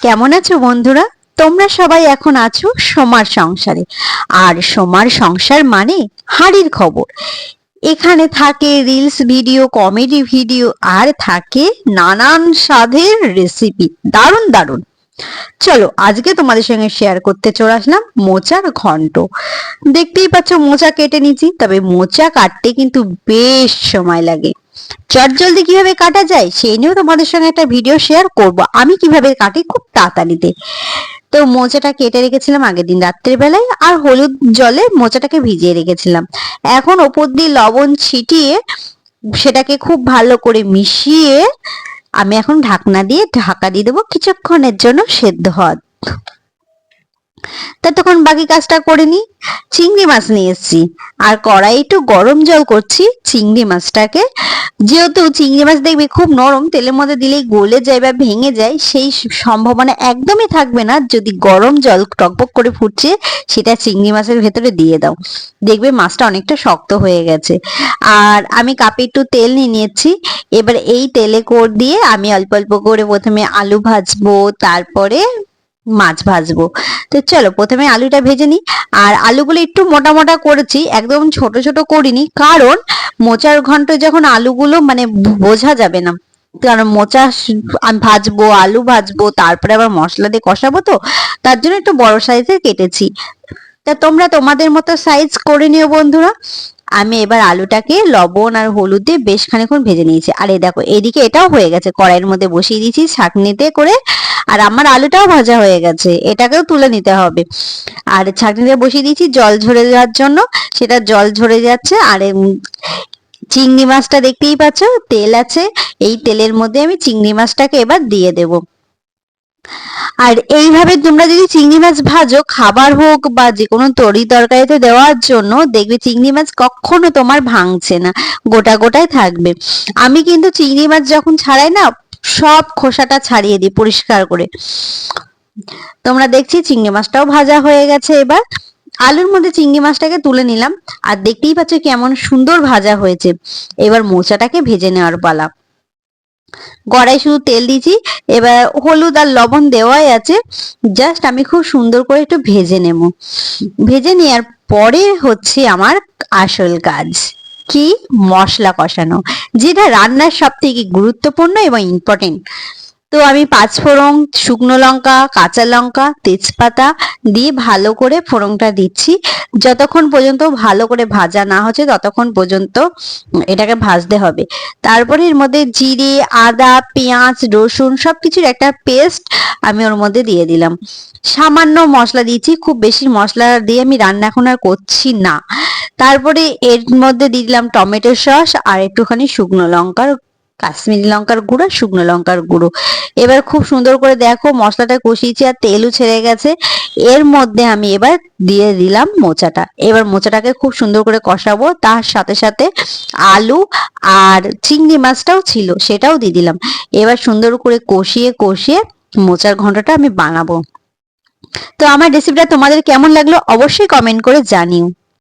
কেমন আছো বন্ধুরা? তোমরা সবাই এখন আছো সোমার সংসারে। আর সোমার সংসার মানে হাড়ির খবর। এখানে থাকে রিলস ভিডিও কমেডি ভিডিও আর থাকে নানান স্বাদের রেসিপি দারুণ দারুণ। চলো, আজকে তোমাদের সঙ্গে শেয়ার করতে চলে আসলাম মোচার ঘন্ট। দেখতেই পাচ্ছ, মোচা কেটে নিচ্ছি তবে মোচা কাটতে কিন্তু বেশ সময় লাগে। চটজলদি কীভাবে কাটা যায়, সেই নিয়েও তোমাদের সঙ্গে একটা ভিডিও শেয়ার করব। আমি কীভাবে কাটি খুব তাড়াতাড়িতে। তো মোচাটা কেটে রেখেছিলাম আগের দিন রাত্রের বেলায়, আর হলুদ জলে মোচাটাকে ভিজিয়ে রেখেছিলাম। এখন ওপর দিয়ে লবণ ছিটিয়ে সেটাকে খুব ভালো করে মিশিয়ে আমি এখন ঢাকনা দিয়ে ঢাকা দিয়ে দেবো কিছুক্ষণের জন্য সেদ্ধ হওয়ার। ততক্ষণ বাকি কাজটা করে নি চিংড়ি মাছ নিয়ে এসেছি। আর কড়াই একটু গরম জল করছি, চিংড়ি মাছটাকে যেহেতু চিংড়ি মাছ দেখবে খুব নরম, তেলের মধ্যে দিলেই গলে যায় বা ভেঙে যায়, সেই সম্ভাবনা একদমই থাকবে না। যদি গরম জল টকবক করে ফুটছে, সেটা চিংড়ি মাছের ভেতরে দিয়ে দাও। দেখবে মাছটা অনেকটা শক্ত হয়ে গেছে। আর আমি কাপে একটু তেল নিয়ে নিয়েছি। এবার এই তেলে কোর দিয়ে আমি অল্প অল্প করে প্রথমে আলু ভাজবো, তারপরে মাছ ভাজবো। তো চলো, প্রথমে আলুটা ভেজে নিই। আর আলুগুলো একটু মোটা মোটা করেছি, একদম ছোট ছোট করিনি। কারণ মোচার ঘন্ট যখন আলুগুলো মানে বোঝা যাবে না, কারণ মোচা ভাজবো, আলু ভাজবো, তারপরে আবার মশলা দিয়ে কষাবো তো, তার জন্য একটু বড় সাইজের কেটেছি। তা তোমরা তোমাদের মতো সাইজ করে নিও বন্ধুরা। আমি এবার আলুটাকে লবণ আর হলুদ দিয়ে বেশ খানিক্ষণ ভেজে নিয়েছি। আর এই দেখো, এদিকে এটাও হয়ে গেছে। কড়াইয়ের মধ্যে বসিয়ে দিয়েছি ছাঁকনিতে করে আর আমার আলুটাও ভাজা হয়ে গেছে, এটাকেও তুলে নিতে হবে। আর ছাঁকনিতে বসিয়ে দিয়েছি, জল ঝরে যাওয়ার জন্য। সেটা জল ঝরে যাচ্ছে, আর চিংড়ি মাছটা দেখতেই পাচ্ছ, তেল আছে। এই তেলের মধ্যে আমি চিংড়ি মাছটাকে এবার দিয়ে দেবো। আর এইভাবে তোমরা যদি চিংড়ি মাছ ভাজো, খাবার হোক বা যে কোনো তরি তরকারিতে দেওয়ার জন্য, দেখবে চিংড়ি মাছ কখনো তোমার ভাঙছে না, গোটা গোটাই থাকবে। আমি কিন্তু চিংড়ি মাছ যখন ছাড়াই না সব খোসাটা ছাড়িয়ে দিই পরিষ্কার করে। তোমরা দেখছি চিংড়ি মাছটাও ভাজা হয়ে গেছে এবার। আলুর মধ্যে চিংড়ি মাছটাকে তুলে নিলাম আর দেখতেই পাচ্ছ কেমন সুন্দর ভাজা হয়েছে। এবার মোচাটাকে ভেজে নেওয়ার পালা। গড়াই শুধু তেল দিয়েছি, এবার হলুদ আর লবণ দেওয়াই আছে। জাস্ট আমি খুব সুন্দর করে একটু ভেজে নেব। ভেজে নেওয়ার পরে হচ্ছে আমার আসল কাজ। কি? মশলা কষানো, যেটা রান্নার সব থেকে গুরুত্বপূর্ণ এবং ইম্পর্টেন্ট তো আমি পাঁচ ফোড়ন, শুকনো লঙ্কা, কাঁচা লঙ্কা, তেজপাতা দিয়ে ভালো করে ফোড়নটা দিচ্ছি। যতক্ষণ পর্যন্ত ভালো করে ভাজা না হচ্ছে, ততক্ষণ পর্যন্ত এটাকে ভাজতে হবে। তারপরে এর মধ্যে জিরে, আদা, পেঁয়াজ, রসুন সব কিছুর একটা পেস্ট আমি ওর মধ্যে দিয়ে দিলাম। সামান্য মশলা দিয়েছি খুব বেশি মশলা দিয়ে আমি রান্না এখন আর করছি না। তারপরে এর মধ্যে দিয়ে দিলাম টমেটো সস আর একটুখানি শুকনো লঙ্কার, কাশ্মীরি লঙ্কার গুঁড়ো শুকনো লঙ্কার গুঁড়ো। এবার খুব সুন্দর করে দেখো মশলাটা কষিয়েছি আর তেলও ছেড়ে গেছে। এর মধ্যে আমি এবার দিয়ে দিলাম মোচাটা। এবার মোচাটাকে খুব সুন্দর করে কষাবো। তার সাথে সাথে আলু আর চিংড়ি মাছটাও ছিল, সেটাও দিয়ে দিলাম। এবার সুন্দর করে কষিয়ে কষিয়ে মোচার ঘন্টটা আমি বানাবো। তো আমার রেসিপিটা তোমাদের কেমন লাগল অবশ্যই কমেন্ট করে জানিও।